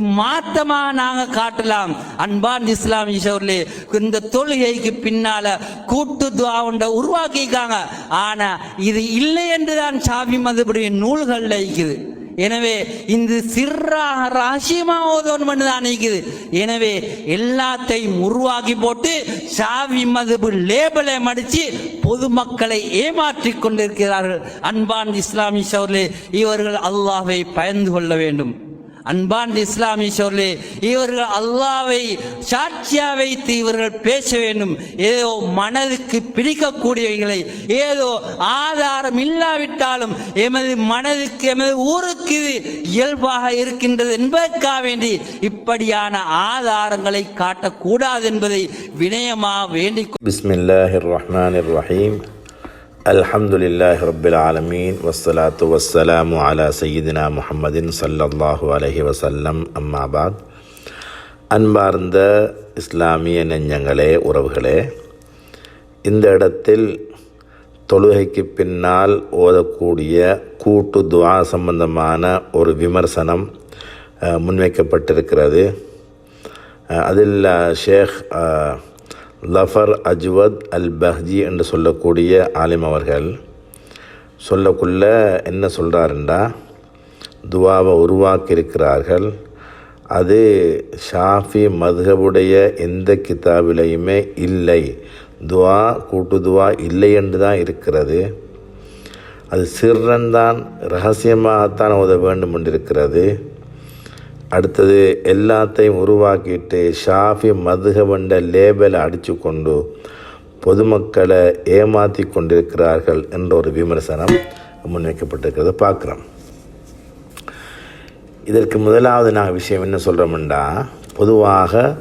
மாத்தமாக நாங்கள் காட்டலாம். அன்பான் இஸ்லாமிய சோர்லே இந்த தொழுகைக்கு பின்னால கூட்டு துவாவுண்ட உருவாக்கியிருக்காங்க. ஆனா இது இல்லை என்று தான் சாபி மதுபுடைய நூல்கள்ல இருக்குது எனவே இந்த சிறாக ரகசியமா ஓதணும் தான் இருக்குது எனவே எல்லாத்தையும் உருவாக்கி போட்டு சாவி மதுபு லேபலை மடிச்சு பொதுமக்களை ஏமாற்றிக் கொண்டிருக்கிறார்கள். அன்பான் இஸ்லாமிய சோர்லே இவர்கள் அல்லாஹ்வை பயந்து கொள்ள வேண்டும். அன்பான் இஸ்லாமிய சொல்லி இவர்கள் அல்லாவை சாட்சியா வைத்து இவர்கள் பேச வேண்டும். ஏதோ மனதுக்கு பிடிக்கக்கூடியவைகளை ஏதோ ஆதாரம் இல்லாவிட்டாலும் எமது மனதுக்கு எமது ஊருக்கு இது இயல்பாக இருக்கின்றது என்பதற்காக வேண்டி இப்படியான ஆதாரங்களை காட்டக்கூடாது என்பதை வினயமாக வேண்டிக் ரஹ்மான் ரஹீம் அல்ஹம்துலில்லாஹ் ரபில் ஆலமீன். வஸ்ஸலாத்து வஸ்ஸலாமு அலா சையீதினா முஹம்மதின் சல்லல்லாஹு அலஹி வசல்லம் அம்மாபாத் அன்பார்ந்த இஸ்லாமிய நெஞ்சங்களே உறவுகளே இந்த இடத்தில் தொழுகைக்கு பின்னால் ஓதக்கூடிய கூட்டு துவா சம்பந்தமான ஒரு விமர்சனம் முன்வைக்கப்பட்டிருக்கிறது. அதில் ஷேக் லஃபர் அஜ்வத் அல் பஹ்ஜி என்று சொல்லக்கூடிய ஆலிம் அவர்கள் சொல்லக்குள்ள என்ன சொல்கிறாருண்டா துவாவை உருவாக்கியிருக்கிறார்கள். அது ஷாஃபி மதுகபுடைய எந்த கிதாபிலையுமே இல்லை. துவா கூட்டு துவா இல்லை என்று தான் இருக்கிறது. அது சிறன்தான் ரகசியமாகத்தான் உதவ வேண்டும் என்றிருக்கிறது அடுத்தது எல்லாத்தையும் உருவாக்கிட்டு ஷாஃபி மதுகவண்ட லேபலை அடித்து கொண்டு பொதுமக்களை ஏமாற்றி கொண்டிருக்கிறார்கள் என்ற ஒரு விமர்சனம் முன்வைக்கப்பட்டிருக்கிறத. பார்க்குறோம். இதற்கு முதலாவது நான் விஷயம் என்ன சொல்கிறோம்டா பொதுவாக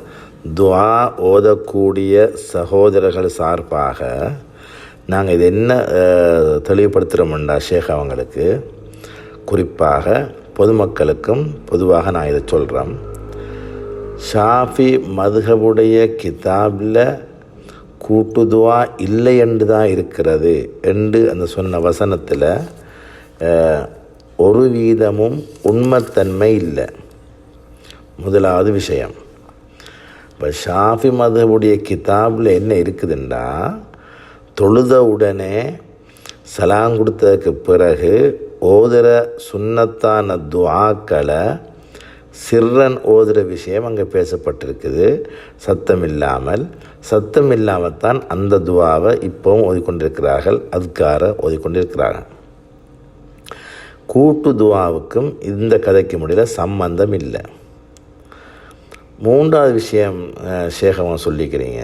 துவா ஓதக்கூடிய சகோதரர்கள் சார்பாக நாங்கள் இது என்ன தெளிவுபடுத்துகிறோம்டா ஷேக் அவங்களுக்கு? குறிப்பாக பொதுமக்களுக்கும் பொதுவாக நான் இதை சொல்கிறேன் ஷாஃபி மதுகபுடைய கிதாபில் கூட்டுதுவா இல்லை என்று தான் இருக்கிறது என்று அந்த சொன்ன வசனத்தில் ஒரு வீதமும் உண்மைத்தன்மை இல்லை. முதலாவது விஷயம். இப்போ ஷாஃபி மதுஹபுடைய கிதாபில் என்ன இருக்குதுன்னா தொழுத உடனே சலாம் கொடுத்ததுக்கு பிறகு ஓதுகிற சுண்ணத்தான துவாக்களை சிறன் ஓதுகிற விஷயம் அங்கே பேசப்பட்டிருக்குது. சத்தம் இல்லாமல் சத்தம் இல்லாமல் தான் அந்த துவாவை இப்போவும் ஓதிக்கொண்டிருக்கிறார்கள் அதுக்கார ஓதிக்கொண்டிருக்கிறார்கள். கூட்டு துவாவுக்கும் இந்த கதைக்கு முடியல சம்பந்தம் இல்லை. மூன்றாவது விஷயம் அஹ், சொல்லிக்கிறீங்க.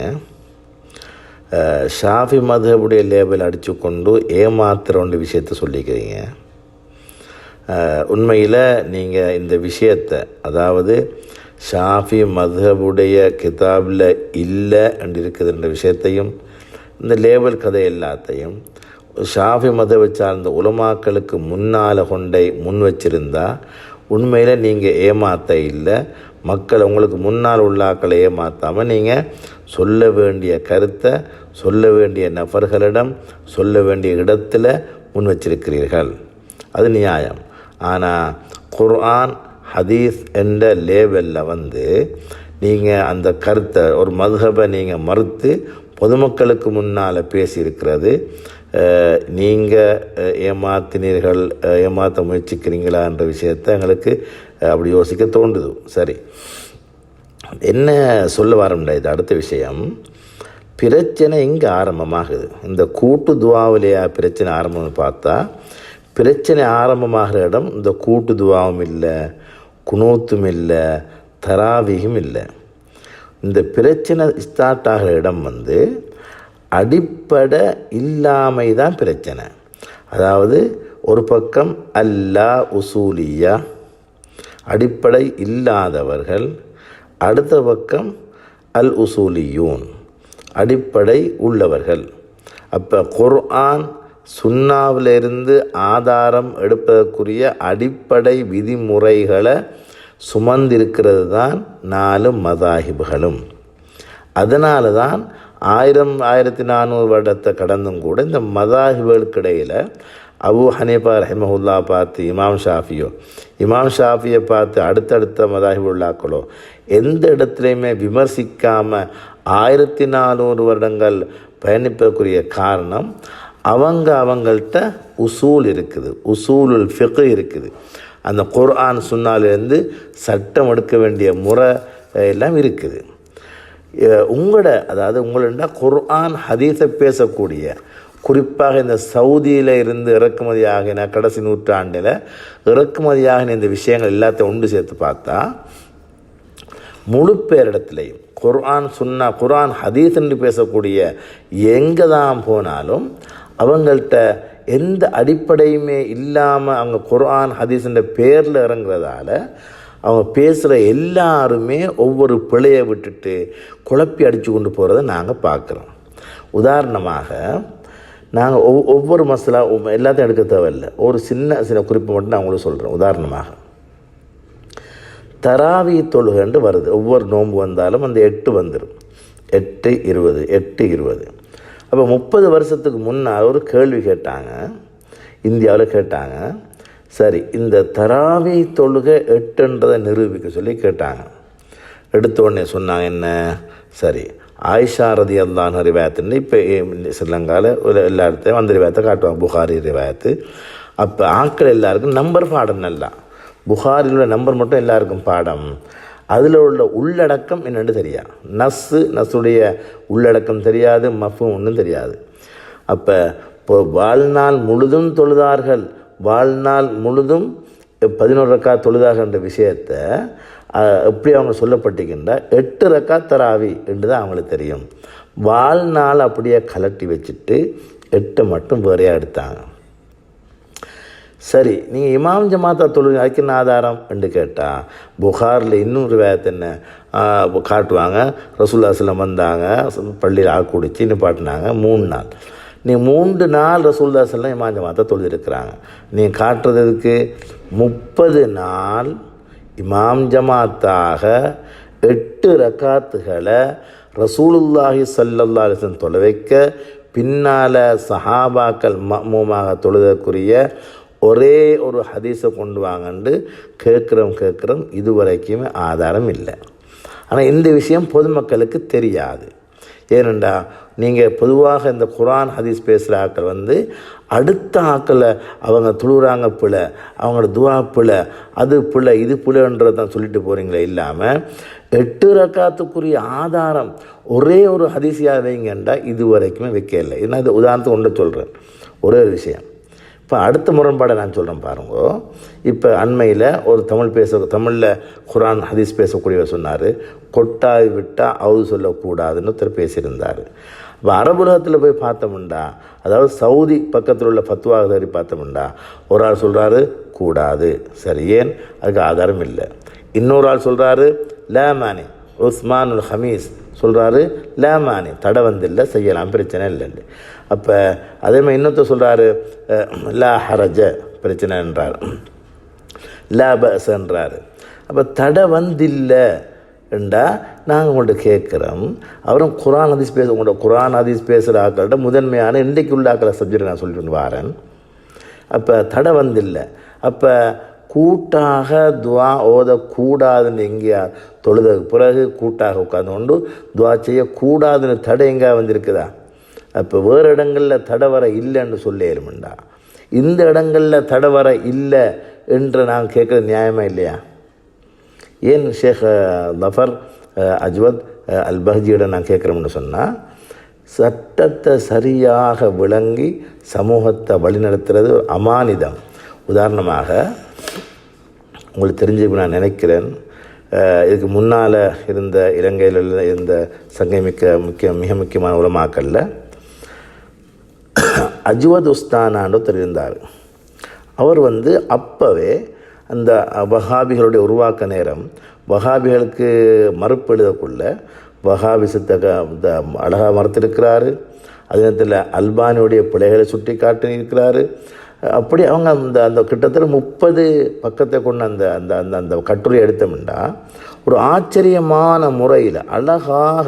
ஷாஃபி மதுபுடைய லேபிள் அடித்து கொண்டு ஏமாத்துற ஒன்று விஷயத்தை சொல்லிக்கிறீங்க. உண்மையில் நீங்கள் இந்த விஷயத்தை அதாவது ஷாஃபி மதுஹபுடைய கிதாபில் இல்லை என்று இருக்குதுன்ற விஷயத்தையும் இந்த லேபல் கதை எல்லாத்தையும் ஷாஃபி மதவை சார்ந்த உலமாக்களுக்கு முன்னால் கொண்டை முன் வச்சிருந்தா உண்மையில் நீங்கள் ஏமாத்த இல்லை மக்கள் உங்களுக்கு முன்னால் உள்ளாக்களை ஏமாற்றாமல் நீங்கள் சொல்ல வேண்டிய கருத்தை சொல்ல வேண்டிய நபர்களிடம் சொல்ல வேண்டிய இடத்துல முன் வச்சிருக்கிறீர்கள். அது நியாயம். ஆனால் குர்ஆன் ஹதீஸ் என்ற லேவலில் வந்து நீங்கள் அந்த கருத்தை ஒரு மதுஹபை நீங்கள் மறுத்து பொதுமக்களுக்கு முன்னால் பேசியிருக்கிறது நீங்கள் ஏமாத்தினீர்கள் ஏமாற்ற முயற்சிக்கிறீங்களா என்ற விஷயத்தை எங்களுக்கு அப்படி யோசிக்க தோன்றுது. சரி. என்ன சொல்ல வரமுண்டா இது அடுத்த விஷயம்? பிரச்சனை இங்கே ஆரம்பமாகுது. இந்த கூட்டு துவாவிலேயா பிரச்சனை ஆரம்பம்னு பார்த்தா பிரச்சனை ஆரம்பமாகிற இடம் இந்த கூட்டு துவாவும் இல்லை குனூத்தும் இல்லை தராவியும் இல்லை. இந்த பிரச்சனை ஸ்டார்ட் ஆகிற இடம் வந்து அடிப்படை இல்லாமை தான் பிரச்சனை. அதாவது ஒரு பக்கம் அல்லா உசூலியா அடிப்படை இல்லாதவர்கள் அடுத்த பக்கம் அல் உசூலியூன் அடிப்படை உள்ளவர்கள். அப்போ குர்ஆன் சுண்ணாவிலிருந்து ஆதாரம் எடுப்பதற்குரிய அடிப்படை விதிமுறைகளை சுமந்திருக்கிறது தான் நாலு மதாஹிபுகளும் அதனால தான் ஆயிரம் ஆயிரத்தி நானூறு வருடத்தை கடந்தும் கூட இந்த மதாஹிபுகளுக்கு இடையில் அபு ஹனீஃபா ரஹிமஹுல்லா பார்த்து இமாம் ஷாஃபியோ இமாம் ஷாஃபியை பார்த்து அடுத்தடுத்த மதாஹிபுல்லாக்களோ எந்த இடத்துலையுமே விமர்சிக்காமல் ஆயிரத்தி நானூறு வருடங்கள் பயணிப்பதற்குரிய காரணம் அவங்க அவங்கள்ட்ட உசூல் இருக்குது. உசூலுல் ஃபிக்கு இருக்குது. அந்த குர்ஆன் சுன்னாலேருந்து சட்டம் எடுக்க வேண்டிய முறை எல்லாம் இருக்குது. உங்களோட அதாவது உங்களோட குர்ஆன் ஹதீஸை பேசக்கூடிய குறிப்பாக இந்த சவுதியில் இருந்து இறக்குமதி ஆகின கடைசி நூற்றாண்டில் இறக்குமதி ஆகின இந்த விஷயங்கள் எல்லாத்தையும் ஒன்று சேர்த்து பார்த்தா முழு பேரிடத்துலையும் குர்ஆன் சுன்னா குர்ஆன் ஹதீஸ் என்று பேசக்கூடிய எங்கே தான் போனாலும் அவங்கள்ட்ட எந்த அடிப்படையுமே இல்லாமல் அவங்க குர்ஆன் ஹதீஸ்ன்ற பேரில் இறங்குறதால அவங்க பேசுகிற எல்லாருமே ஒவ்வொரு பிழையை விட்டுட்டு குழப்பி அடித்து கொண்டு போகிறத நாங்கள் பார்க்குறோம் உதாரணமாக நாங்கள் ஒவ் ஒவ்வொரு மசாலா எல்லாத்தையும் எடுக்க தேவையில்லை. ஒரு சின்ன சின்ன குறிப்பு மட்டும் நான் உங்களுக்கு சொல்கிறேன் உதாரணமாக தராவி தொழுகண்டு வருது. ஒவ்வொரு நோன்பு வந்தாலும் அந்த எட்டு வந்துடும் எட்டு இருபது எட்டு இருபது. அப்போ முப்பது வருஷத்துக்கு முன்னால் ஒரு கேள்வி கேட்டாங்க. இந்தியாவில் கேட்டாங்க. சரி இந்த தராவி தொழுகை எட்டுன்றதை நிரூபிக்க சொல்லி கேட்டாங்க. எடுத்த உடனே சொன்னாங்க என்ன? சரி ஆயிஷா ரதி அல்லான் ரிவாயத்துன்னு இப்போ ஸ்ரீலங்காவில் ஒரு எல்லா இடத்தையும் அந்த ரிவாயத்தை காட்டுவாங்க புகாரி ரிவாயத்து. அப்போ ஆட்கள் எல்லாருக்கும் நம்பர் பாடம் நல்லா. புகாரில் உள்ள நம்பர் மட்டும் எல்லாருக்கும் பாடம். அதில் உள்ள உள்ளடக்கம் என்னென்னு தெரியாது. நஸ்ஸு நஸ்ஸுடைய உள்ளடக்கம் தெரியாது மஃபும் ஒன்றும் தெரியாது. அப்போ இப்போ வாழ்நாள் முழுதும் தொழுதார்கள் வாழ்நாள் முழுதும் பதினோரு ரக்கா தொழுதாகன்ற விஷயத்தை எப்படி அவங்க சொல்லப்பட்டிருக்கின்ற? எட்டு ரக்கா தராவி என்று தான் அவங்களுக்கு தெரியும். வாழ்நாள் அப்படியே கலட்டி வச்சுட்டு எட்டு மட்டும் வேறையாக எடுத்தாங்க. சரி நீங்கள் இமாம் ஜமாத்தா தொழுங்க அதுக்கு என்ன ஆதாரம்? என்று கேட்டால் புகாரில் இன்னொரு வேதத்தை என்ன? காட்டுவாங்க. ரசூல்லா வந்தாங்க. பள்ளியில் ஆள் குடிச்சு நிப்பாட்டினாங்க மூணு நாள். நீ மூன்று நாள் ரசூல்லா செல்லம் இமாம் ஜமாத்தா தொழுதிருக்கிறாங்க. நீ காட்டுறதுக்கு முப்பது நாள் இமாம் ஜமாத்தாக எட்டு ரக்காத்துகளை ரசூலுல்லாஹி ஸல்லல்லாஹு அலிசன் தொலை வைக்க பின்னால் சஹாபாக்கள் மமூமாக தொழுதற்குரிய ஒரே ஒரு ஹதீஸை கொண்டு வாங்கன்ட்டு கேட்குறோம் கேட்குறோம். இதுவரைக்குமே ஆதாரம் இல்லை. ஆனால் இந்த விஷயம் பொதுமக்களுக்கு தெரியாது. ஏனெண்டா நீங்கள் பொதுவாக இந்த குரான் ஹதீஸ் பேசுகிற ஆட்கள் வந்து அடுத்த ஆக்களை அவங்க துழுறாங்க பிள்ளை அவங்களோட துவா பிள்ளை அது பிள்ளை இது பிள்ளைன்றதை தான் சொல்லிட்டு போகிறீங்களே இல்லாமல் எட்டு ரக்காத்துக்குரிய ஆதாரம் ஒரே ஒரு ஹதீஸியாக வைங்கண்டா இது வரைக்குமே வைக்கல. ஏன்னா இந்த இது உதாரணத்துக்கு ஒன்று சொல்கிறேன் ஒரே ஒரு விஷயம். இப்போ அடுத்த முரண்பாடை நான் சொல்கிறேன் பாருங்க. இப்போ அண்மையில் ஒரு தமிழ் பேச தமிழில் குரான் ஹதீஸ் பேசக்கூடியவர் சொன்னார் கொட்டாய் விட்டால் அவுது சொல்லக்கூடாதுன்னு ஒருத்தர் பேசியிருந்தார். இப்போ அரபுலகத்தில் போய் பார்த்தோம்டா அதாவது சவுதி பக்கத்தில் உள்ள ஃபத்வா தேடி பார்த்தோம்டா ஒரு ஆள் சொல்கிறாரு கூடாது. சரி ஏன்? அதுக்கு ஆதாரம் இல்லை. இன்னொரு ஆள் சொல்கிறாரு லேமானி. உஸ்மானுல் ஹமீஸ் சொல்கிறாரு லேமானி தடை வந்தில்லை செய்யலாம் பிரச்சனை இல்லைன்னு அப்போ அதே மாதிரி இன்னொருத்தர் சொல்கிறாரு லா ஹரஜ பிரச்சனைன்றார் லா பஸ்ன்றாரு அப்போ தடை வந்தில்லை என்றா நாங்கள் உங்கள்கிட்ட கேட்குறோம். அவரும் குரான் ஹதீஸ் பேச உங்களோட குரான் ஹதீஸ் பேசுகிற ஆக்கள்கிட்ட முதன்மையான இன்றைக்கு உள்ள ஆக்களை சப்ஜெக்ட் நான் சொல்லிட்டு வாரேன். அப்போ தடை வந்தில்லை. அப்போ கூட்டாக துவா ஓதக்கூடாதுன்னு எங்கேயா தொழுதற்கு பிறகு கூட்டாக உட்காந்து கொண்டு துவா செய்யக்கூடாதுன்னு தடை எங்கே வந்திருக்குதா? அப்போ வேறு இடங்களில் தடை வர இல்லைன்னு சொல்லிடுமெண்டா இந்த இடங்களில் தடை வர இல்லை என்று நான் கேட்குறது நியாயமா இல்லையா? ஏன் ஷேக் லஃபர் அஜ்வத் அல்பஹியிடம் நான் கேட்குறோம்னு சொன்னால் சட்டத்தை சரியாக விளங்கி சமூகத்தை வழிநடத்துறது அமானிதம். உதாரணமாக உங்களுக்கு தெரிஞ்சுக்க நான் நினைக்கிறேன் இதுக்கு முன்னால் இருந்த இலங்கையில் உள்ள இருந்த சங்கமிக்க முக்கிய மிக முக்கியமான உலமாக்கல்ல அஜ்வத் உஸ்தானான்னு ஒருத்தர் இருந்தார் அவர் வந்து அப்போவே அந்த வஹாபிகளுடைய உருவாக்க நேரம் வஹாபிகளுக்கு மறுப்பு எழுதக்குள்ள வஹாபிசத்தை அழகாக மறுத்திருக்கிறாரு. அதே நேரத்தில் அல்பானியுடைய பிழைகளை சுட்டி காட்டியிருக்கிறாரு அப்படி அவங்க அந்த அந்த கிட்டத்தட்ட முப்பது பக்கத்தை கொண்டு அந்த அந்த அந்த அந்த கட்டுரை எடுத்தோம்னா ஒரு ஆச்சரியமான முறையில் அழகாக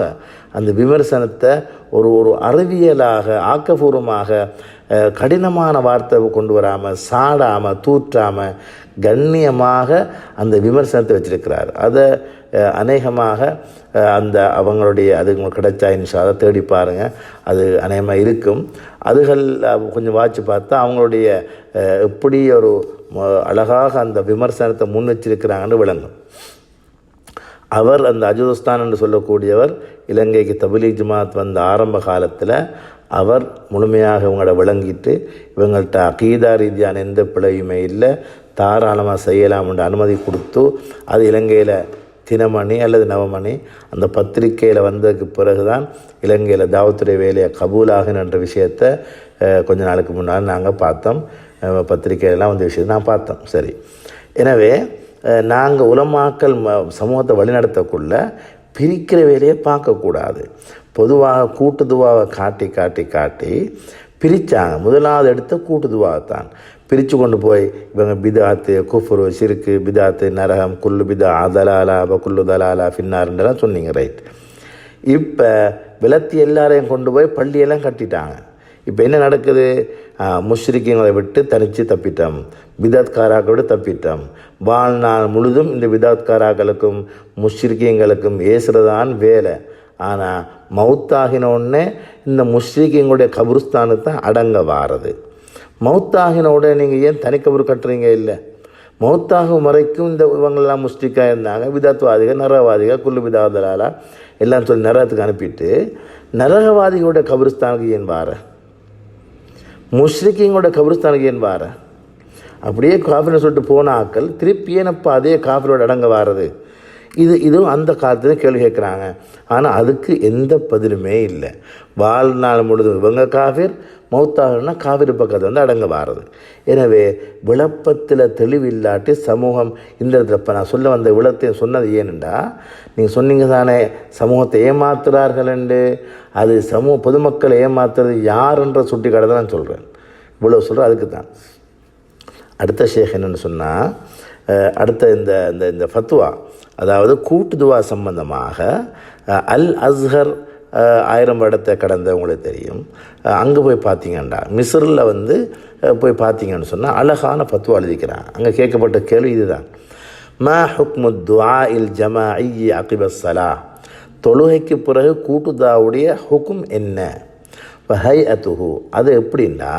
அந்த விமர்சனத்தை ஒரு ஒரு அறிவியலாக ஆக்கபூர்வமாக கடினமான வார்த்தை கொண்டு வராமல் சாடாமல் தூற்றாமல் கண்ணியமாக அந்த விமர்சனத்தை வச்சிருக்கிறார். அதை அநேகமாக அந்த அவங்களுடைய அது உங்களுக்கு கிடைச்சா இன்ஷா அதை தேடி பாருங்கள் அது அநேகமாக இருக்கும். அதுகள் கொஞ்சம் வாட்சி பார்த்தா அவங்களுடைய எப்படி ஒரு அழகாக அந்த விமர்சனத்தை முன் வச்சிருக்கிறாங்கன்னு விளங்கும். அவர் அந்த அஜுதஸ்தான் என்று சொல்லக்கூடியவர் இலங்கைக்கு தபிலி ஜமாத் வந்த ஆரம்ப காலத்தில் அவர் முழுமையாக இவங்களை விளங்கிட்டு இவங்கள்ட்ட அகீதா ரீதியான எந்த பிழையுமே இல்லை தாராளமாக செய்யலாம் என்று அனுமதி கொடுத்து அது இலங்கையில் தினமணி அல்லது நவமணி அந்த பத்திரிக்கையில் வந்ததுக்கு பிறகு தான் இலங்கையில் தாவத்துறை வேலையை கபூலாகும் என்ற விஷயத்தை கொஞ்ச நாளுக்கு முன்னால் நாங்கள் பார்த்தோம். அஹ், வந்த விஷயத்தை நான் பார்த்தோம். சரி. எனவே நாங்கள் உலமாக்கல் ம சமூகத்தை வழிநடத்தக்குள்ள பிரிக்கிற வேலையை பார்க்கக்கூடாது. பொதுவாக கூட்டுதுவாவை காட்டி காட்டி காட்டி பிரித்தாங்க முதலாவது எடுத்த கூட்டுதுவாகத்தான் பிரித்து கொண்டு போய் இவங்க பிதாத்து குஃபுரு சிறுக்கு பிதாத்து நரகம் குல்லு பிதா தலாலா குல்லு தலாலா ஃபின்னார்ன்றலாம் சொன்னீங்க ரைட் இப்போ விலத்தி எல்லாரையும் கொண்டு போய் பள்ளியெல்லாம் கட்டிட்டாங்க. இப்போ என்ன நடக்குது? முஷ்ரிக்கிங்களை விட்டு தனித்து தப்பிட்டோம். பிதாத்காராக்களை விட்டு தப்பிட்டோம். வாழ்நாள் முழுதும் இந்த பிதாத்காராக்களுக்கும் முஷ்ரிக்கிங்களுக்கும் ஏசுறதான் வேலை. ஆனால் மவுத்தாகினோடனே இந்த முஷ்ரிக்கிங்களுடைய கபுருஸ்தானத்தை தான் அடங்க வாரது. மௌத்தாகினோட உடனே நீங்கள் ஏன் தனி கபரு கட்டுறீங்க இல்லை? மௌத்தாகும் வரைக்கும் இந்த இவங்கெல்லாம் முஸ்டிக்காக இருந்தாங்க. விதத்துவாதிகள் நரகவாதிகள் குல்லு விதாதலாலா எல்லாம் சொல்லி நரகத்துக்கு அனுப்பிட்டு நரகவாதிகளோட கபிரிஸ்தானுக்கு ஏன் வார? முஷ்ரிக்கிங்களோட கபிரிஸ்தானுக்கு ஏன் வார? அப்படியே காஃபின்னு சொல்லிட்டு போன ஆக்கள் திருப்பி ஏனப்பா அதே காஃபிலோட அடங்க வாரது? இது இதுவும் அந்த காலத்தில் கேள்வி கேட்குறாங்க. ஆனால் அதுக்கு எந்த பதிலுமே இல்லை. வாழ்நாள் முழுதும் இவங்க காஃபிர் மௌத்தாகனா காவிரி பக்கத்தில் வந்து அடங்க வாரது. எனவே விளப்பத்தில் தெளிவில்லாட்டி சமூகம் இந்த இடத்துல இப்போ நான் சொல்ல வந்த விளத்தையும் சொன்னது ஏனுண்டா நீங்கள் சொன்னீங்க தானே சமூகத்தை ஏமாத்துறார்கள் என்று. அது சமூக பொதுமக்களை ஏமாத்துறது யாருன்ற சுட்டி கடை தான் நான் சொல்கிறேன் இவ்வளோ சொல்கிறேன் அதுக்கு தான். அடுத்த ஷேக் என்னென்னு சொன்னால் அடுத்த இந்த இந்த இந்த ஃபத்வா அதாவது கூட்டுதுவா சம்பந்தமாக அல் அஸ்ஹர் ஆயிரம் வருடத்தை கடந்த உங்களுக்கு தெரியும். அங்கே போய் பார்த்தீங்கன்னா மிஸ்ரில் வந்து போய் பார்த்தீங்கன்னு சொன்னால் அழகான பத்துவா எழுதிக்கிறான். அங்கே கேட்கப்பட்ட கேள்வி இதுதான். மா ஹுக்மு இல் ஜமா ஐ அகிபஸ்ஸலா தொழுகைக்கு பிறகு கூட்டுதாவுடைய ஹுக்கும் என்ன? ஹை அத்துஹு அது எப்படின்னா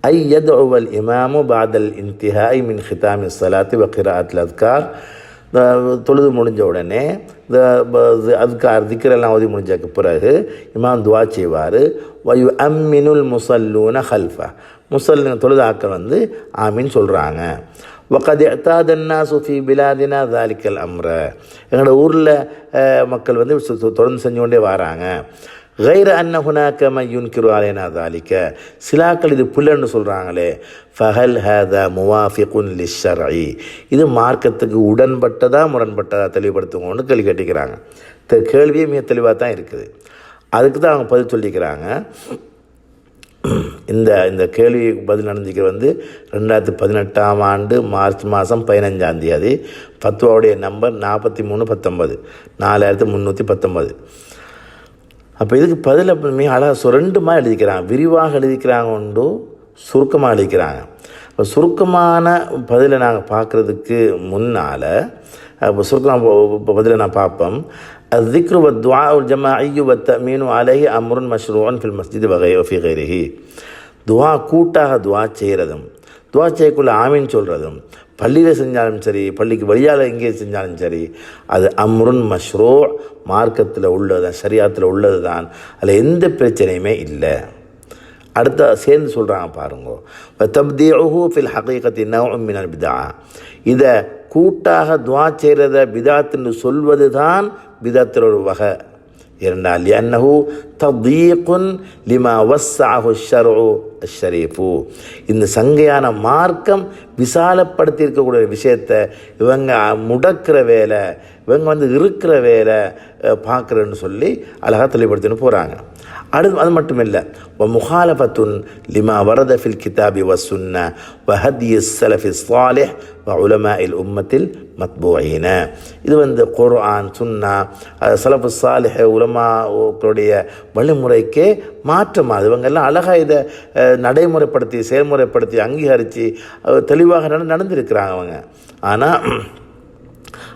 ஐ யதுவல் இமாமு பாதல் இன்திஹாய் மின் ஹிதாமி சலாத்து வக்கிரா அத்லத்கார் தொழுது முடிஞ்ச உடனே இந்த அதுக்கார் திக்கரெல்லாம் ஓதி முடிஞ்சதுக்கு பிறகு இமாம் துவா செய்வார். வயு அம்மினுல் முசல்லூன ஹல்ஃபா. முசல்லின் தொழுதாக்கள் வந்து ஆமின்னு சொல்கிறாங்க வக்கதி அத்தாதன்னா சுஃபி பிலாதினா தாலிக்கல் அம்ர. எங்களோட ஊரில் மக்கள் வந்து தொடர்ந்து செஞ்சு கொண்டே வராங்க. கைர அன்ன ஹுனாக்க மையுன்கிரு அலைனா தாலிக்க சிலாக்கள் இது புல்லன்னு சொல்கிறாங்களே ஃபஹல் ஹேத முவாஃபிகுன் லிஷரை இது மார்க்கத்துக்கு உடன்பட்டதா முரண்பட்டதா தெளிவுபடுத்துங்கன்னு கேள்வி கேட்டிக்கிறாங்க இந்த கேள்வியே மிக தெளிவாக தான் இருக்குது அதுக்கு தான் அவங்க பதில் சொல்லிக்கிறாங்க இந்த இந்த கேள்விக்கு பதில் நடந்திக்க வந்து ரெண்டாயிரத்தி பதினெட்டாம் ஆண்டு மார்ச் மாதம் பதினஞ்சாம் தேதி ஃபத்வாவுடைய நம்பர் நாற்பத்தி மூணு பத்தொம்பது நாலாயிரத்து முந்நூற்றி பத்தொம்பது அப்போ இதுக்கு பதில் அப்ப மிக அழகாக சுரண்டுமாக எழுதிக்கிறாங்க விரிவாக எழுதிக்கிறாங்க உண்டு சுருக்கமாக எழுதிக்கிறாங்க இப்போ சுருக்கமான பதிலை நாங்கள் பார்க்குறதுக்கு முன்னால் இப்போ சுருக்கமாக பதிலை நான் பார்ப்போம் الذكر والدعاء الجماعي والتأمين عليه أمر مشروع في المسجد وغيره وفي غيره துவா கூட்டாக துவா செய்கிறதும் துவா செய்யக்குள்ள ஆமின்னு சொல்கிறதும் பள்ளியில் செஞ்சாலும் சரி பள்ளிக்கு வழியால் எங்கே செஞ்சாலும் சரி அது அம்ருன் மஷ்ரோ மார்க்கத்தில் உள்ளது சரியாத்தில் உள்ளது தான் அதில் எந்த பிரச்சனையுமே இல்லை. அடுத்த சேர்ந்து சொல்கிறாங்க பாருங்க. தப்தீஹு ஃபில் ஹகீகத்தி நவ் பிதா. இதை கூட்டாக துவா செய்கிறத பிதாத்துன்னு சொல்வது தான் பிதாத்தில் ஒரு வகை. இரண்டால் அன்னஹு தப்தீக்குன் லிமா வஸ் ஆஹு ஷரோ ஷரீஃபு இந்த சங்கையான மார்க்கம் விசாலப்படுத்தி இருக்கக்கூடிய விஷயத்தை இவங்க முடக்கிற வேலை இவங்க வந்து இருக்கிற வேலை பார்க்குறேன்னு சொல்லி அழகாக தெளிவுபடுத்தின்னு போகிறாங்க அடுத்து அது மட்டும் இல்லை முகாலபத்துன் லிமா வரத ஃபில் கிதாபி வசுன்ன ஹத்ய சலஃபி சாலிஹ் வ உலமா இல் உம்மத்தில் மத்பூயின இது வந்து குர்ஆன் சுன்னா சலஃபு சாலிஹ் உலமாக்களுடைய வழிமுறைக்கே மாற்றமாக இவங்கெல்லாம் அழகாக இதை நடைமுறைப்படுத்தி செயல்முறைப்படுத்தி அங்கீகரித்து தெளிவாக நடந்திருக்கிறாங்க அவங்க. ஆனால்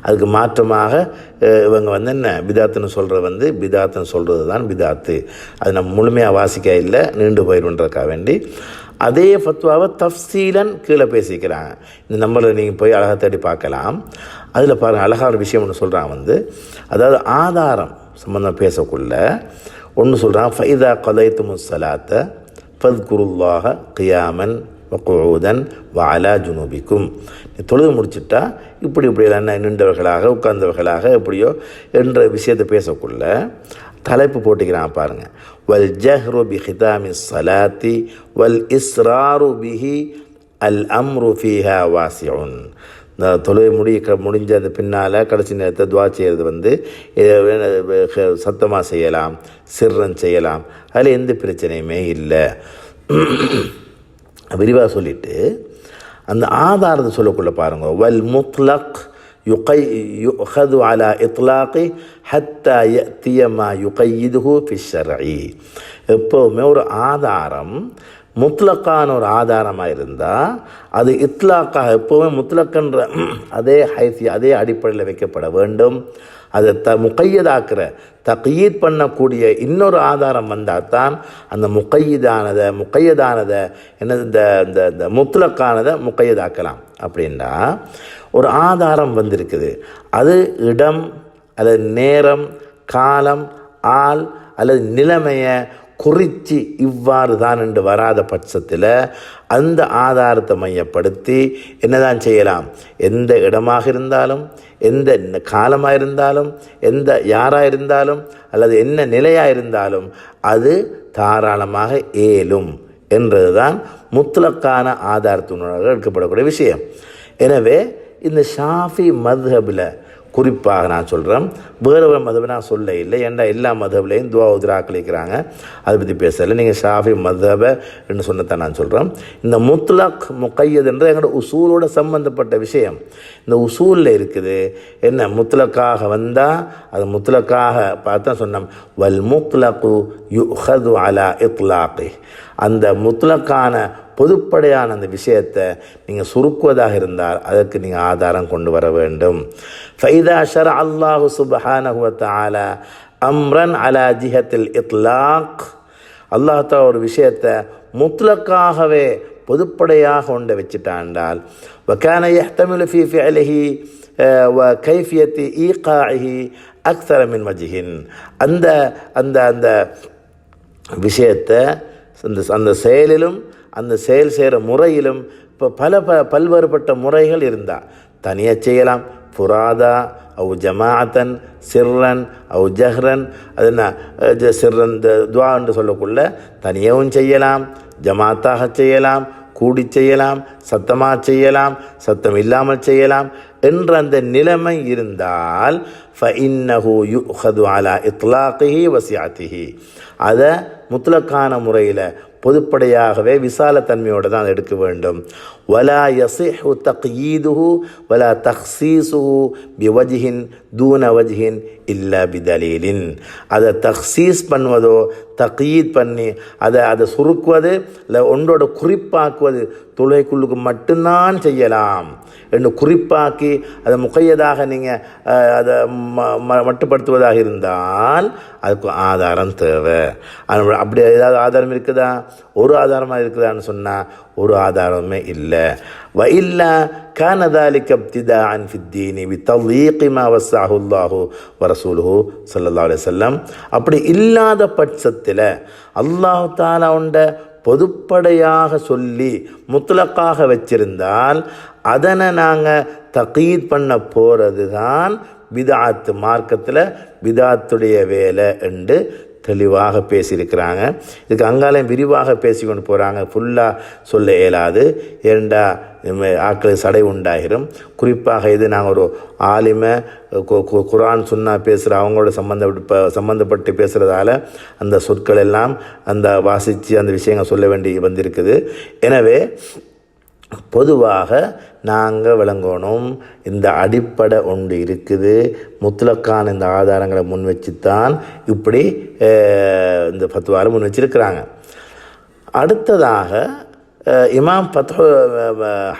அதுக்கு மாற்றமாக இவங்க வந்து என்ன பிதாத்துன்னு சொல்கிறது வந்து பிதாத்துன்னு சொல்கிறது தான் பிதாத்து. அது நம்ம முழுமையாக வாசிக்க இல்லை நீண்டு போயிடுன்றதுக்காக வேண்டி. அதே ஃபத்வாவை தஃசீலன் கீழே பேசிக்கிறாங்க. இந்த நம்பரில் நீங்கள் போய் அழகாக தேடி பார்க்கலாம். அதில் பாருங்கள் அழகான ஒரு விஷயம் ஒன்று சொல்கிறாங்க வந்து. அதாவது ஆதாரம் சம்மந்தம் பேசக்குள்ள ஒன்று சொல்கிறான் ஃபைதா கதைத்து முசலாத்த ஃபத்குருல்லாக கியாமன் வக்குதன் வாலா ஜுனூபிக்கும். தொழுது முடிச்சுட்டா இப்படி இப்படி என்ன நின்றவர்களாக உட்கார்ந்தவர்களாக எப்படியோ என்ற விஷயத்தை பேசக்குள்ள தலைப்பு போட்டுக்கிறான் பாருங்கள் வல் ஜஹ்ரு பி ஹிதாமி சலாத்தி வல் இஸ்ராரு பிஹி அல் அம்ரு ஃபீஹா வாசியுன் இந்த தொழுகை முடி முடிஞ்ச அந்த பின்னால் கடைசி நேரத்தை துவா செய்கிறது வந்து சத்தமாக செய்யலாம் சிறன் செய்யலாம். அதில் எந்த பிரச்சனையுமே இல்லை. விரிவாக சொல்லிட்டு அந்த ஆதாரத்தை சொல்லக்குள்ள பாருங்க. வல் முத்லக் யுகை யுஹது அலா இத்லாக்கி ஹத்தா யத்தியமா யுகையிதுஹு ஃபிஷர்இ எப்போவுமே ஒரு ஆதாரம் முத்லக்கான ஒரு ஆதாரமாக இருந்தால் அது இத்லாக்காக எப்போவுமே முத்லக்கன்ற அதே ஹைசி அதே அடிப்படையில் வைக்கப்பட வேண்டும். அதை த முக்கையதாக்குற தகீத் பண்ணக்கூடிய இன்னொரு ஆதாரம் வந்தால் தான் அந்த முக்கையதானதை முக்கையதானதை என்னது இந்த இந்த இந்த முத்துலக்கானதை முக்கையதாக்கலாம் அப்படின்னா ஒரு ஆதாரம் வந்திருக்குது. அது இடம் அல்லது நேரம் காலம் ஆள் அல்லது நிலைமையை குறித்து இவ்வாறு தான் என்று வராத பட்சத்தில் அந்த ஆதாரத்தை மையப்படுத்தி என்னதான் செய்யலாம்? எந்த இடமாக இருந்தாலும் எந்த காலமாக இருந்தாலும் எந்த யாராக இருந்தாலும் அல்லது என்ன நிலையாக இருந்தாலும் அது தாராளமாக ஏலும் என்றதுதான் முத்தலக்கான ஆதாரத்தினராக எடுக்கப்படக்கூடிய விஷயம். எனவே இந்த ஷாஃபி மதுஹபில் குறிப்பாக நான் சொல்கிறேன் வேறு ஒரு மதவை நான் சொல்ல இல்லை. ஏன்டா எல்லா மதவுலேயும் துவா உதிராக்களிக்கிறாங்க அதை பற்றி பேசலை. நீங்கள் ஷாஃபி மதபை என்று சொன்னதான் நான் சொல்கிறேன் இந்த முத்லாக் முக்கையதுன்ற எங்களோட உசூலோட சம்மந்தப்பட்ட விஷயம். இந்த உசூலில் இருக்குது. என்ன? முத்லக்காக வந்தால் அது முத்லக்காக பார்த்தா சொன்னோம். வல் முத்லக்கு யுஹது அலா இத்லாக்கி. அந்த முத்லக்கான பொதுப்படையான அந்த விஷயத்தை நீங்கள் சுருக்குவதாக இருந்தால் அதற்கு நீங்கள் ஆதாரம் கொண்டு வர வேண்டும். ஃபைதா ஷர் அல்லாஹு சுபஹானஹுவ அம்ரன் அலா ஜிஹத்தில் இத்லாக். அல்லாஹ் ஒரு விஷயத்தை முத்லக்காகவே பொதுப்படையாக கொண்டு வச்சுட்டாண்டால் வக்கான தமிழ் ஃபி ஃபிஅலிஹி வ கைஃபியத்தி ஈகாஹி அக்சரமின் மஜிஹின் அந்த அந்த அந்த விஷயத்தை அந்த அந்த செயலிலும் அந்த செயல் செய்கிற முறையிலும் இப்போ பல ப பல்வேறுபட்ட முறைகள் இருந்தால் தனியாக செய்யலாம் புராதா அவு ஜமாஅத்தன் சிர்ரன் அவு ஜஹ்ரன் அது என்ன ஜ- சிர்ரன் இந்த துவா என்று சொல்லக்குள்ள தனியாகவும் செய்யலாம் ஜமாத்தாக செய்யலாம் கூடி செய்யலாம் சத்தமாக செய்யலாம் சத்தம் இல்லாமல் செய்யலாம் என்ற அந்த நிலைமை இருந்தால் ஃபஇன்னஹு யுஹது அலா இத்லாqihi வசியாத்திஹி அதை முத்லக்கான முறையில் பொதுப்படையாகவே விசாலத்தன்மையோடு தான் அதை எடுக்க வேண்டும். வலா யசிஹு தக்யீதுஹு வலா தஹ்சீசுஹு பிவஜிஹின் தூன வஜ்ஹின் இல்லா பிதலீலின். அதை தஹ்சீஸ் பண்ணுவதோ தக்யீத் பண்ணி அதை அதை சுருக்குவது இல்லை ஒன்றோட குறிப்பாக்குவது தொழுகைக்குள்ளுக்கு மட்டும்தான் செய்யலாம். என்று குறிப்பாக்கி அதை முக்கையதாக நீங்கள் அதை ம- ம- மட்டுப்படுத்துவதாக இருந்தால் அதுக்கு ஆதாரம் தேவை அது அப்படி ஏதாவது ஆதாரம் இருக்குதா ஒரு ஆதாரமாக இருக்குதான்னு சொன்னால் ஒரு ஆதாரமே இல்லை وإلا كان ذلك ابتداعا في الدين بتضييق ما وسعه الله ورسوله صلى الله عليه وسلم அப்படி இல்லாத பட்சத்தில் அல்லாஹ் தாலா உண்ட பொதுப்படையாக சொல்லி முத்தலக்காக வச்சிருந்தால் அதனை நாங்கள் தகீத் பண்ண போகிறது தான் பிதாத்து மார்க்கத்தில் பிதாத்துடைய வேலை என்று தெளிவாக பேசியிருக்கிறாங்க. இதுக்கு அங்காலையும் விரிவாக பேசி கொண்டு போகிறாங்க ஃபுல்லாக சொல்ல இயலாது. ஏண்டா ஆக்கள் சடை உண்டாகிடும் குறிப்பாக இது நாங்கள் ஒரு ஆலிமை கு- கு- சுன்னா பேசுகிற அவங்களோட சம்மந்த சம்மந்தப்பட்டு பேசுகிறதால அந்த சொற்கள் எல்லாம் அந்த வாசித்து அந்த விஷயங்கள் சொல்ல வேண்டி வந்திருக்குது. எனவே பொதுவாக நாங்கள் விளங்கணும். இந்த அடிப்படை ஒன்று இருக்குது. முத்தலக்கான இந்த ஆதாரங்களை முன் தான் இப்படி இந்த இந்த பத்துவாரை முன் வச்சிருக்கிறாங்க. அடுத்ததாக இமாம் பத்து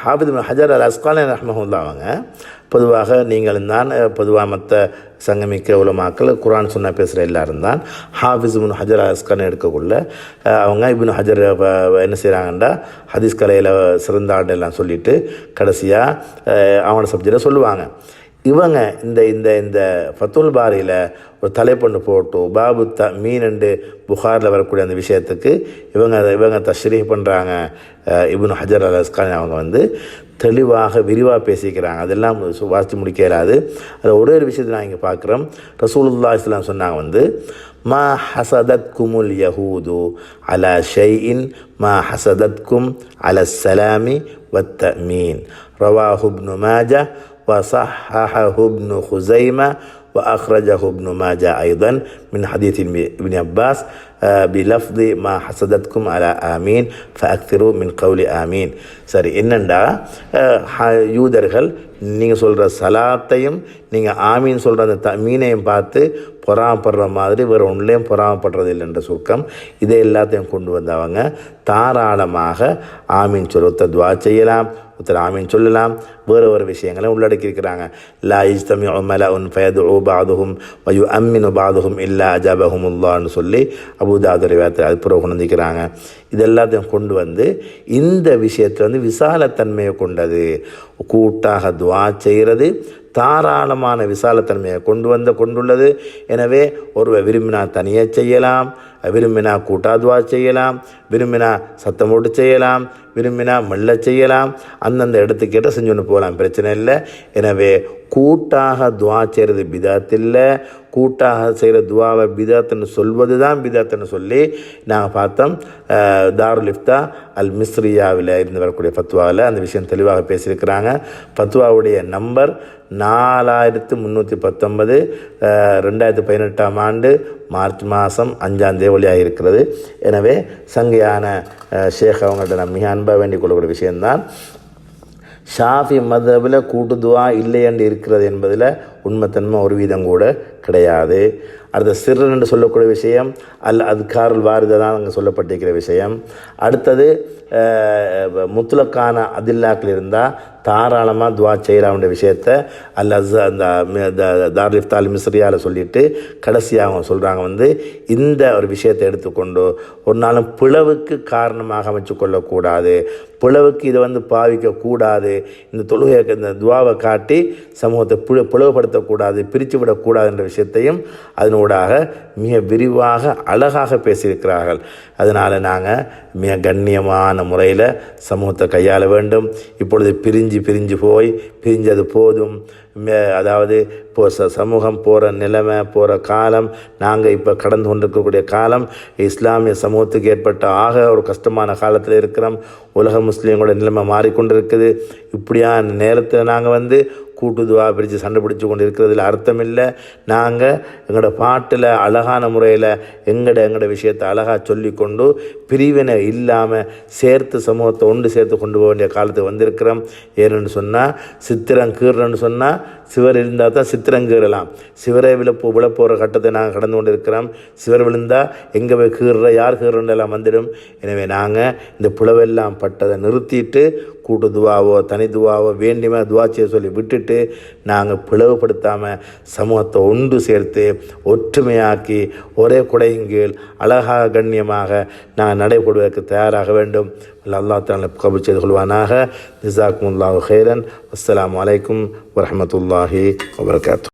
ஹாபித் ஹஜர் அல் அஸ்கான் ரஹ்மஹுல்லா அவங்க பொதுவாக நீங்களும் தான் பொதுவாக மற்ற சங்கமிக்க உலமாக்கள் குரான் சொன்ன பேசுகிற எல்லாரும் தான். ஹாஃபிஸ் இபின் ஹஜர் அஸ்கான் எடுக்கக்குள்ள அவங்க இபின் ஹஜர் என்ன செய்கிறாங்கண்டா ஹதீஸ் கலையில் சிறந்த ஆண்டு எல்லாம் சொல்லிவிட்டு கடைசியாக அவனோட சப்ஜெக்டை சொல்லுவாங்க. இவங்க இந்த இந்த இந்த ஃபத்துல் பாரியில் ஒரு தலைப்பொண்டு போட்டு பாபு த மீனண்டு புகாரில் வரக்கூடிய அந்த விஷயத்துக்கு இவங்க அதை இவங்க தஷ்ரீ பண்ணுறாங்க இப்னு ஹஜர் அல் அஸ்கான் அவங்க வந்து தெளிவாக விரிவாக பேசிக்கிறாங்க. அதெல்லாம் வாசித்து முடிக்க இயலாது அதில் ஒரே ஒரு விஷயத்தை நான் இங்கே பார்க்குறோம் ரசூலுல்லா இஸ்லாம் சொன்னாங்க வந்து மா ஹசதத் குமுல் யஹூது அலா ஷைஇன் மா ஹசதத்கும் அல சலாமி வத்த மீன் ரவாஹுப்னு மாஜா وصححه ابن خزيمة وأخرجه ابن ماجه أيضا من حديث ابن عباس آه، بلفظ ما حسدتكم على آمين فأكثروا من قول آمين சரி என்னண்டா அஹ், ஹ- யூதர்கள் நீங்கள் சொல்கிற சலாத்தையும் நீங்கள் ஆமீன் சொல்கிற அந்த த மீனையும் பார்த்து பொறாமப்படுற மாதிரி வேறு ஒன்றுலேயும் பொறாமப்படுறது இல்லைன்ற சுருக்கம் இதை எல்லாத்தையும் கொண்டு வந்தவங்க தாராளமாக ஆமீன் சொல்ல துவா செய்யலாம் ஒருத்தர் ஆமீன் சொல்லலாம். வேறு ஒரு விஷயங்களை உள்ளடக்கியிருக்கிறாங்க. லா இஸ்தமி உமல உன் ஃபயது ஓ பாதுகும் வயு அம்மினு பாதுகும் இல்லா அஜாபகும் உல்லான்னு சொல்லி அபுதாதுரை வேத்தை அது புற கொண்டு இதெல்லாத்தையும் கொண்டு வந்து இந்த விஷயத்தை வந்து விசாலத்தன்மையை கொண்டது. கூட்டாக துவா செய்கிறது. தாராளமான விசாலத்தன்மையை கொண்டு வந்த கொண்டுள்ளது. எனவே ஒருவர் விரும்பினா தனியாக செய்யலாம் விரும்பினா கூட்டாதுவா செய்யலாம் விரும்பினா சத்தம் போட்டு செய்யலாம் விரும்பினா மெல்ல செய்யலாம். அந்தந்த இடத்துக்கிட்ட செஞ்சுன்னு போகலாம் பிரச்சனை இல்லை. எனவே கூட்டாக துவா செய்கிறது பிதாத்தில்லை கூட்டாக செய்கிற துவாவை பிதாத்துன்னு சொல்வது தான் பிதாத்துன்னு சொல்லி நாங்கள் பார்த்தோம். அஹ், தாருல் இஃப்தா அல் மிஸ்ரியாவில் இருந்து வரக்கூடிய ஃபத்வாவில் அந்த விஷயம் தெளிவாக பேசியிருக்கிறாங்க. ஃபத்வாவுடைய நம்பர் நாலாயிரத்து முந்நூற்றி பத்தொன்பது ரெண்டாயிரத்து பதினெட்டாம் ஆண்டு மார்ச் மாதம் அஞ்சாம் தேவலியாக இருக்கிறது எனவே சங்கையான ஷேக் அவங்கள்ட்ட நான் மிக அன்பாக வேண்டிக் கொள்ளக்கூடிய விஷயம்தான். ஷாஃபி மதபில் கூட்டுதுவா இல்லை என்று இருக்கிறது என்பதில் உண்மைத்தன்மை ஒரு வீதம் கூட கிடையாது. அடுத்த சிறுன் என்று சொல்லக்கூடிய விஷயம் அல் அத்காருல் வாரிதை தான் அங்கே சொல்லப்பட்டிருக்கிற விஷயம். அடுத்தது முத்துலக்கான அதில்லாக்கள் இருந்தால் தாராளமாக துவா செய்யலாம்ன்ற விஷயத்த அல் அஸ் அந்த மி- த- தால் மிஸ்ரியாவில் சொல்லிட்டு கடைசியாக அவங்க சொல்கிறாங்க வந்து இந்த ஒரு விஷயத்தை எடுத்துக்கொண்டு ஒரு நாளும் பிளவுக்கு காரணமாக அமைச்சு கொள்ளக்கூடாது பிளவுக்கு இதை வந்து பாவிக்கக்கூடாது இந்த தொழுகை இந்த துவாவை காட்டி சமூகத்தை பிளவுபடுத்தக்கூடாது பிரித்து விடக்கூடாதுன்ற விஷயத்தையும் அதனூடாக மிக விரிவாக அழகாக பேசியிருக்கிறார்கள். அதனால் நாங்கள் மிக கண்ணியமான முறையில் சமூகத்தை கையாள வேண்டும். இப்பொழுது பிரிஞ்சு பிரிஞ்சு போய் பிரிஞ்சது போதும். அதாவது இப்போ ச சமூகம் போகிற நிலைமை போகிற காலம் நாங்கள் இப்போ கடந்து கொண்டிருக்கக்கூடிய காலம் இஸ்லாமிய சமூகத்துக்கு ஏற்பட்ட ஆக ஒரு கஷ்டமான காலத்தில் இருக்கிறோம். உலக முஸ்லீம்களோட நிலைமை மாறிக்கொண்டிருக்குது. இப்படியான நேரத்தில் நாங்கள் வந்து கூட்டுதுவா பிரித்து சண்டை பிடிச்சு கொண்டு இருக்கிறதுல அர்த்தம் இல்லை நாங்கள் எங்களோட பாட்டில் அழகான முறையில் எங்கட எங்களோட விஷயத்தை அழகாக சொல்லிக்கொண்டு பிரிவினை இல்லாமல் சேர்த்து சமூகத்தை ஒன்று சேர்த்து கொண்டு போக வேண்டிய காலத்துக்கு வந்திருக்கிறோம். ஏன்னு சொன்னால் சித்திரம் கீறன்னு சொன்னால் சிவர் இருந்தால் தான் சித்திரம் கீறலாம். சிவரை விழப்போ விழப்போகிற கட்டத்தை நாங்கள் கடந்து கொண்டு இருக்கிறோம் சிவர் விழுந்தால் எங்கே போய் கீறுற யார் கீறுன்னு எல்லாம் வந்துடும். எனவே நாங்கள் இந்த புலவெல்லாம் பட்டதை நிறுத்திட்டு கூட்டு துவாவோ தனி துவாவோ வேண்டியமே துவா செய்ய சொல்லி விட்டுட்டு நாங்கள் பிளவுபடுத்தாமல் சமூகத்தை ஒன்று சேர்த்து ஒற்றுமையாக்கி ஒரே குடையின் கீழ் அழகாக கண்ணியமாக நாங்கள் நடைபெறுவதற்கு தயாராக வேண்டும். الله تعالى بقبر يدخل معناها جزاكم الله خيرا. السلام عليكم ورحمة الله وبركاته.